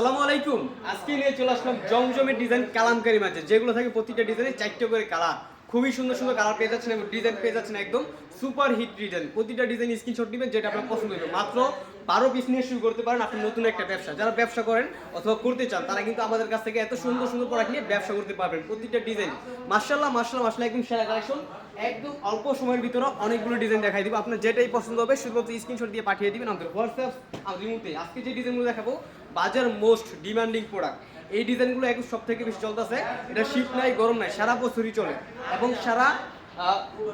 আসসালামু আলাইকুম। আজকে নিয়ে চলে আসলাম জমজমের ডিজাইন কালামকারি মাঝে যেগুলো থাকে প্রতিটা ডিজাইনে চারটে করে কালার খুবই সুন্দর সুন্দর কালার পেয়ে যাচ্ছেন এবং ডিজাইন পেয়ে যাচ্ছেন একদম সুপার হিট ডিজাইন প্রতিটা ডিজাইন স্ক্রিনশট নেবেন, যেটা আপনার পছন্দ হবে। মাত্র বারো পিস নিয়ে শুরু করতে পারেন আপনি নতুন একটা ব্যবসা। যারা ব্যবসা করেন অথবা করতে চান, তারা কিন্তু আমাদের কাছ থেকে এত সুন্দর সুন্দর প্রোডাক্ট নিয়ে ব্যবসা করতে পারবেন। প্রতিটা ডিজাইন মার্শাল্লাহ মার্শাল্লাহ মার্শাল্লাহ একদম সেরা কালেকশন একদম অল্প সময়ের ভিতরে অনেকগুলো ডিজাইন দেখাই দিব। আপনার যেটাই পছন্দ হবে, শুধুমাত্র স্ক্রিনশট দিয়ে পাঠিয়ে দিবেন আমাদের হোয়াটসঅ্যাপ আমাদের আজকে যে ডিজাইনগুলো দেখাবো বাজার মোস্ট ডিমান্ডিং প্রোডাক্ট। এই ডিজাইনগুলো এখন সব থেকে বেশি চলতেছে। এটা শীত নাই, গরম নাই, সারা বছরই চলে। এবং সারা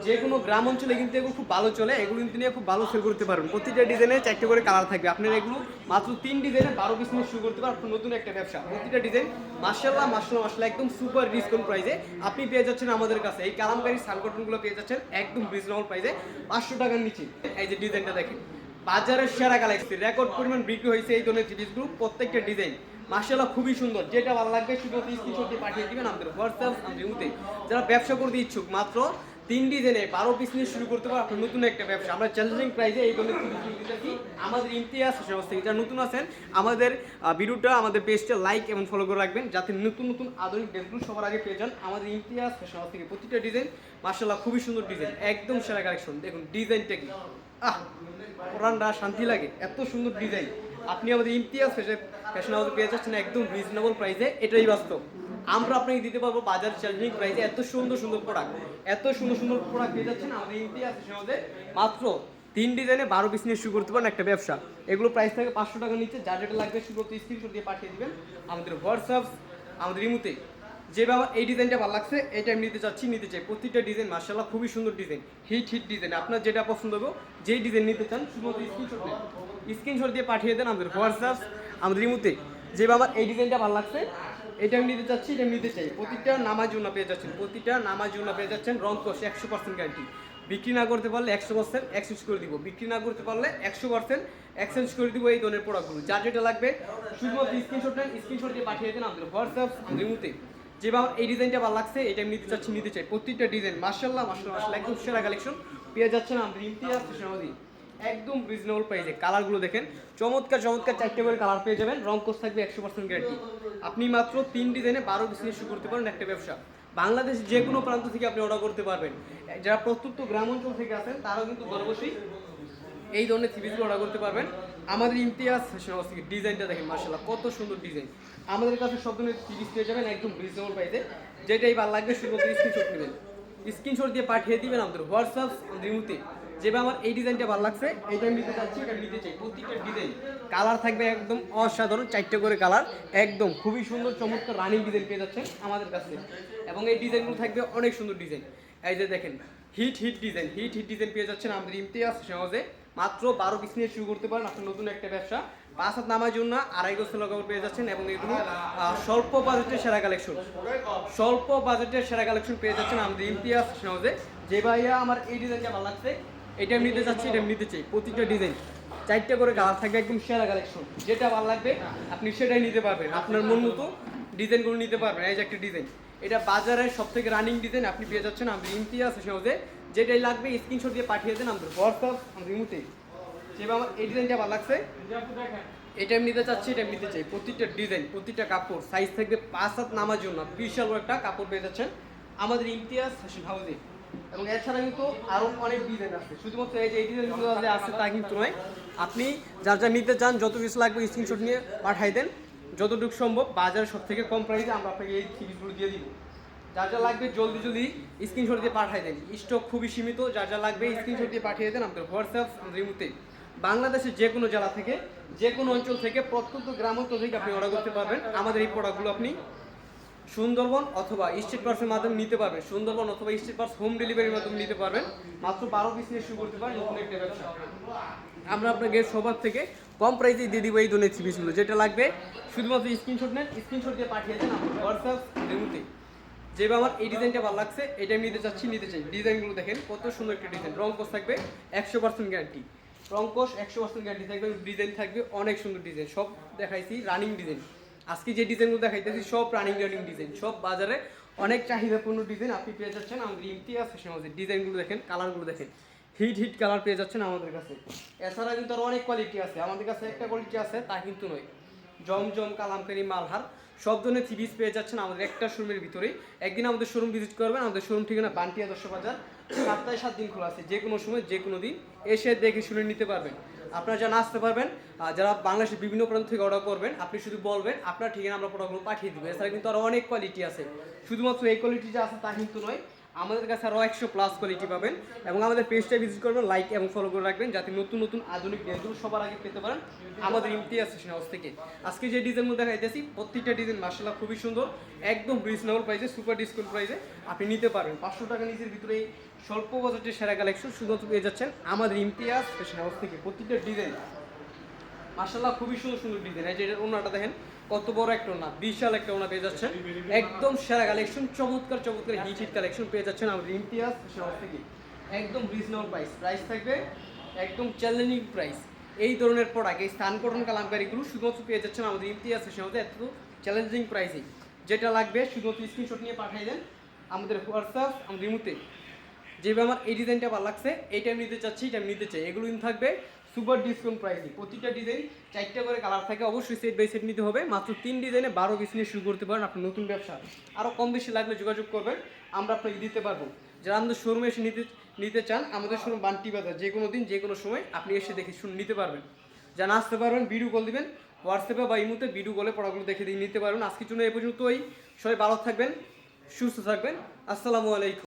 যে কোনো গ্রাম অঞ্চলে কিন্তু এগুলো খুব ভালো চলে। এগুলো কিন্তু নিয়ে খুব ভালো সেল করতে পারবেন। প্রতিটা ডিজাইনে চারটে করে কালার থাকবে। আপনার এগুলো মাত্র তিন ডিজাইনে বারো পিস নিয়ে শুরু করতে পারেন নতুন একটা ব্যবসা। প্রতিটা ডিজাইন মার্শাল্লাহ মার্শাল্লাহ মার্শাল্লাহ একদম সুপার ডিসকাউন্ট প্রাইসে আপনি পেয়ে যাচ্ছেন আমাদের কাছে। এই কালামকারী সানকটনগুলো পেয়ে যাচ্ছেন একদম রিজনেবল প্রাইসে পাঁচশো টাকার নিচে। এই যে ডিজাইনটা দেখেন। বাজারের সেরা কালেকশন রেকর্ড পরিমাণ বিক্রি হয়েছে এই ধরনের গ্রুপ প্রত্যেকটা ডিজাইন মার্শাল্লাহ খুবই সুন্দর। যেটা ভালো লাগবে, শুধু স্ক্রিনশট দিয়ে পাঠিয়ে দিবেন আমাদের হোয়াটসঅ্যাপ আমাদের ইউতে যারা ব্যবসা করতে ইচ্ছুক, মাত্র তিন ডিজাইনে বারো পিস নিয়ে শুরু করতে পারো। আপনার নতুন একটা ব্যবসা। আমরা চ্যালেঞ্জিং প্রাইসে এই ধরনের দিতেছি আমাদের ইমতিয়াজ সমস্ত থেকে যারা নতুন আছেন, আমাদের ভিডিওটা আমাদের পেজটা লাইক এবং ফলো করে রাখবেন। যাতে নতুন নতুন আধুনিক ড্রেসগুলো সবার আগে পেয়ে যান। আমাদের ইমতিয়াজ সমস্ত থেকে। প্রতিটা ডিজাইন মার্শাল্লাহ খুবই সুন্দর ডিজাইন একদম সেরা কালেকশন দেখুন ডিজাইনটা কি আহ, কোরআনরা শান্তি লাগে, এত সুন্দর ডিজাইন আপনি আমাদের ইমতিয়াজ ফ্যাশন ফ্যাশন হাউসে পেয়ে যাচ্ছেন একদম রিজনেবল প্রাইসে এটাই বাস্তব। আমরা আপনাকে দিতে পারব বাজার চ্যালেঞ্জিং প্রাইসে এত সুন্দর সুন্দর প্রোডাক্ট এত সুন্দর সুন্দর প্রোডাক্ট পেয়ে যাচ্ছেন আমাদের ইমতিয়াজ ফ্যাশন হাউসে। মাত্র তিন ডিজাইনে বারো পিস নিয়ে শুরু করতে পারেন একটা ব্যবসা। এগুলো প্রাইস থাকে পাঁচশো টাকা নিচে, যা যেটা লাগবে শুধুমাত্র স্ক্রিনশট দিয়ে পাঠিয়ে দিবেন। আমাদের হোয়াটসঅ্যাপ আমাদের ইমুতে যে বাবা এই ডিজাইনটা ভালো লাগছে, এটা আমি নিতে চাচ্ছি, নিতে চাই। প্রতিটা ডিজাইন মার্শাল্লাহ খুবই সুন্দর ডিজাইন। Hit hit design. আপনার যেটা পছন্দ হবে, যেই ডিজাইন নিতে চান স্ক্রিনশট দিয়ে পাঠিয়ে দেন আমাদের হোয়াটসঅ্যাপ আমাদের ইমুতে। যে বাবা এই ডিজাইনটা ভালো লাগছে, এটা আমি নিতে চাচ্ছি, এটা নিতে চাই। প্রতিটা নামাজ উন্না পেয়ে যাচ্ছেন। প্রতিটা নামাজ উন্না পেয়ে যাচ্ছেন, রং কোষ একশো পার্সেন্ট গ্যারান্টি বিক্রি না করতে পারলে একশো পার্সেন্ট এক্সচেঞ্জ করে দিব। বিক্রি না করতে পারলে একশো পার্সেন্ট এক্সচেঞ্জ করে দিব এই ধরনের প্রোডাক্টগুলো যার যেটা লাগবে, শুধুমাত্র স্ক্রিনশট নেন স্ক্রিনশট দিয়ে পাঠিয়ে দেন আমাদের হোয়াটসঅ্যাপ আমাদের যে বাবা এই ডিজাইনটা ভালো লাগছে, এটা আমি নিতে চাচ্ছি, নিতে চাই। প্রত্যেকটা ডিজাইন মার্শাল্লাহ মার্শাল্লাহ একদম সেরা কালেকশন। পেয়ে যাচ্ছেন আমাদের ইমতিয়াজ একদম রিজনেবল প্রাইসে কালারগুলো দেখেন, চমৎকার চমৎকার চারটে করে কালার পেয়ে যাবেন। রং কোর্স থাকবে একশো পার্সেন্ট গ্যারান্টি আপনি মাত্র তিন ডিজাইনে বারো পিস শুরু করতে পারেন একটা ব্যবসা। বাংলাদেশ যে কোনো প্রান্ত থেকে আপনি অর্ডার করতে পারবেন। যারা প্রত্যন্ত গ্রাম অঞ্চল থেকে আছেন, তারাও কিন্তু ঘরে বসেই এই ধরনের থ্রিপিসগুলো অর্ডার করতে পারবেন। আমাদের ইমতিয়াজ ফ্যাশন হাউস থেকে ডিজাইনটা দেখেন মার্শাল্লাহ কত সুন্দর ডিজাইন। আমাদের কাছে সব ধরনের থ্রিপিস পেয়ে যাবেন, একদম রিজনেবল প্রাইসে যেটাই ভালো লাগবে, শুধুমাত্র স্ক্রিনশট নেবেন। স্ক্রিনশট দিয়ে পাঠিয়ে দিবেন আমাদের হোয়াটসঅ্যাপ আমাদের যেভাবে আমার এই ডিজাইনটা ভালো লাগছে এইটা আমি নিতে চাচ্ছি, এটা নিতে চাই। প্রতিটা ডিজাইন, কালার থাকবে একদম অসাধারণ, চারটে করে কালার, একদম খুবই সুন্দর, চমৎকার রানিং ডিজাইন পেয়ে যাচ্ছেন আমাদের কাছে। এবং এই ডিজাইনগুলো থাকবে অনেক সুন্দর ডিজাইন। এই যে দেখেন hit hit design hit hit design পেয়ে যাচ্ছেন আমাদের ইমতিয়াজ সহজে। মাত্র বারো পিস নিয়ে শুরু করতে পারেন, আপনার নতুন একটা ব্যবসা। পাঁচ হাত নামার জন্য আড়াই গোস্ত লাগাবার পেয়ে যাচ্ছেন এবং এগুলো স্বল্প বাজেটের সেরা কালেকশন স্বল্প বাজেটের সেরা কালেকশন পেয়ে যাচ্ছেন আমাদের ইমতিয়াজ সহজে। যে ভাইয়া আমার এই ডিজাইনটা ভালো লাগছে এটা নিতে চাচ্ছি এটা নিতে চাই। প্রতিটা ডিজাইন চারটে করে কালার থাকবে, একদম সেরা কালেকশন যেটা ভালো লাগবে, আপনি সেটাই নিতে পারবেন। আপনার মন মতো ডিজাইনগুলো নিতে পারবেন, এই যে একটা ডিজাইন এটা বাজারের সব থেকে রানিং ডিজাইন আপনি পেয়ে যাচ্ছেন আমাদের ইমতিয়াজ সহজে যেটাই লাগবে স্ক্রিনশট দিয়ে পাঠিয়ে দেন আমাদের হোয়াটসঅ্যাপ আমাদের ইমুতে। যেভাবে আমার এই ডিজাইনটা ভালো লাগছে, এটা নিতে চাচ্ছি, এটা নিতে চাই। প্রতিটা ডিজাইন প্রতিটা কাপড় সাইজ থাকবে পাঁচ হাত নামার জন্য। বিশাল একটা কাপড় পেয়ে যাচ্ছেন আমাদের ইমতিয়াজ ফ্যাশন এবং এছাড়া কিন্তু আরও অনেক ডিজাইন আছে। শুধুমাত্র এই যে এই ডিজাইনগুলো আছে তা কিন্তু নয়। আপনি যার যা নিতে চান, যত কিছু লাগবে স্ক্রিনশট নিয়ে পাঠাই দেন। যতটুকু সম্ভব বাজারে সব থেকে কম প্রাইসে আমরা আপনাকে এই সিরিজগুলো দিয়ে দিব। যার যা লাগবে জলদি জলদি স্ক্রিনশট দিয়ে পাঠিয়ে দেন। স্টক খুবই সীমিত, যার যা লাগবে স্ক্রিনশট দিয়ে পাঠিয়ে দেন আমাদের হোয়াটসঅ্যাপ আমাদের ইমুতে বাংলাদেশের যে কোনো জেলা থেকে, যে কোনো অঞ্চল থেকে প্রত্যন্ত গ্রাম অঞ্চল থেকে আপনি অর্ডার করতে পারবেন। আমাদের এই প্রোডাক্টগুলো আপনি সুন্দরবন অথবা স্টেট পার্সের মাধ্যমে নিতে পারবেন। সুন্দরবন অথবা স্টেট পার্স হোম ডেলিভারির মাধ্যমে নিতে পারবেন। মাত্র বারো পিস নিয়ে শুরু করতে পারেন নতুন একটা ব্যবসা। আমরা আপনাকে সবার থেকে কম প্রাইসে দিয়ে দিব এই ধরনের থ্রি পিসগুলো যেটা লাগবে শুধুমাত্র স্ক্রিনশট নেন স্ক্রিনশট দিয়ে পাঠিয়ে দেন আমার হোয়াটসঅ্যাপ রেমুতে যেভাবে আমার এই ডিজাইনটা ভালো লাগছে, এটা আমি নিতে চাচ্ছি, নিতে চাই। ডিজাইনগুলো দেখেন, কত সুন্দর একটা ডিজাইন রং কোষ থাকবে একশো পার্সেন্ট গ্যারান্টি রং কোষ একশো পার্সেন্ট গ্যারান্টি থাকবে ডিজাইন থাকবে অনেক সুন্দর ডিজাইন সব দেখাইছি রানিং ডিজাইন আজকে যে ডিজাইনগুলো দেখাইতেছি, সব রানিং রানিং ডিজাইন সব বাজারে অনেক চাহিদাপূর্ণ ডিজাইন আপনি পেয়ে যাচ্ছেন। আমাদের ইমতিয়াজ ফ্যাশন হাউসের ডিজাইনগুলো দেখেন কালারগুলো দেখেন। হিট হিট কালার পেয়ে যাচ্ছেন আমাদের কাছে। এছাড়া কিন্তু আরও অনেক কোয়ালিটি আছে। আমাদের কাছে একটা কোয়ালিটি আছে, তা কিন্তু নয়। জমজম কালামকারি মালহার, সব ধরনের থ্রি পিস পেয়ে যাচ্ছেন আমাদের একটা শোরুমের ভিতরেই। একদিন আমাদের শোরুম ভিজিট করবেন, আমাদের শোরুম ঠিকানা বান্টিয়া আদর্শ বাজার সাতটায় সাত দিন খোলা আছে যে কোনো সময় যে কোনো দিন। এসে দেখে শুনে নিতে পারবেন। আপনারা যারা আসতে পারবেন যারা বাংলাদেশের বিভিন্ন প্রান্ত থেকে অর্ডার করবেন, আপনি শুধু বলবেন, আপনার ঠিকানা আমরা প্রোডাক্টগুলো পাঠিয়ে দেবো। এছাড়া কিন্তু আরও অনেক কোয়ালিটি আছে। শুধুমাত্র এই কোয়ালিটি যা আছে তা কিন্তু নয় আমাদের কাছে আরও একশো প্লাস কোয়ালিটি পাবেন এবং আমাদের পেজটা ভিজিট করবেন লাইক এবং ফলো করে রাখবেন যাতে নতুন নতুন আধুনিক ড্রেসগুলো সবার আগে পেতে পারেন। আমাদের ইমতিয়াজ ফ্যাশন হাউস থেকে। আজকে যে ডিজাইনগুলো দেখাইতেছি, প্রত্যেকটা ডিজাইন মার্শাল্লাহ খুবই সুন্দর, একদম রিজনেবল প্রাইসে সুপার ডিসকাউন্ট প্রাইসে আপনি নিতে পারবেন। পাঁচশো টাকা নিজের ভিতরে স্বল্প বাজেটের সেরা কালেকশন শুধুমাত্র পেয়ে যাচ্ছেন আমাদের ইমতিয়াজ ফ্যাশন হাউস থেকে। প্রত্যেকটা ডিজাইন মার্শাল্লাহ খুবই সুন্দর সুন্দর ডিজাইন এই যে ওনাটা দেখেন কত বড় একটা ওনা বিশাল একটা ওনা পেয়ে যাচ্ছেন। একদম সেরা কালেকশন চমৎকার চমৎকার হিট হিট কালেকশন পেয়ে যাচ্ছেন আমাদের ইমতিয়াজ শহর থেকে। একদম রিজনেবল প্রাইস প্রাইস থাকবে একদম চ্যালেঞ্জিং প্রাইস এই ধরনের প্রোডাক্ট এই স্থান কটন কালামকারিগুলো শুধুমাত্র পেয়ে যাচ্ছেন আমাদের ইমতিয়াজ শহরে, এত চ্যালেঞ্জিং প্রাইসে যেটা লাগবে শুধুমাত্র স্ক্রিনশট নিয়ে পাঠিয়ে দেন আমাদের হোয়াটসঅ্যাপ আমাদের রিমুতে যেভাবে আমার এই ডিজাইনটা ভালো লাগছে এইটা আমি নিতে চাচ্ছি এটা আমি নিতে চাই। এগুলো কিন্তু থাকবে সুপার ডিসকাউন্ট প্রাইসে। প্রতিটা ডিজাইন চারটা করে কালার থাকে, অবশ্যই সেট বাই সেট নিতে হবে। মাত্র তিন ডিজাইনে বারো পিস নিয়ে শুরু করতে পারেন আপনার নতুন ব্যবসা। আরও কম বেশি লাগলে যোগাযোগ করবেন, আমরা আপনাকে দিতে পারব। যারা আমাদের শোরুমে এসে নিতে নিতে চান, আমাদের শোরুম বান্টি বাজার, যে কোনো দিন, যে কোনো সময় আপনি এসে দেখে শুনে, নিতে পারবেন। যারা আসতে পারবেন ভিডিও কল দিবেন হোয়াটসঅ্যাপে বা ইমুতে ভিডিও কলে পড়াগুলো দেখে দিয়ে নিতে পারবেন। আজকের জন্য এই পর্যন্তই। সবাই ভালো থাকবেন, সুস্থ থাকবেন। আসসালামু আলাইকুম।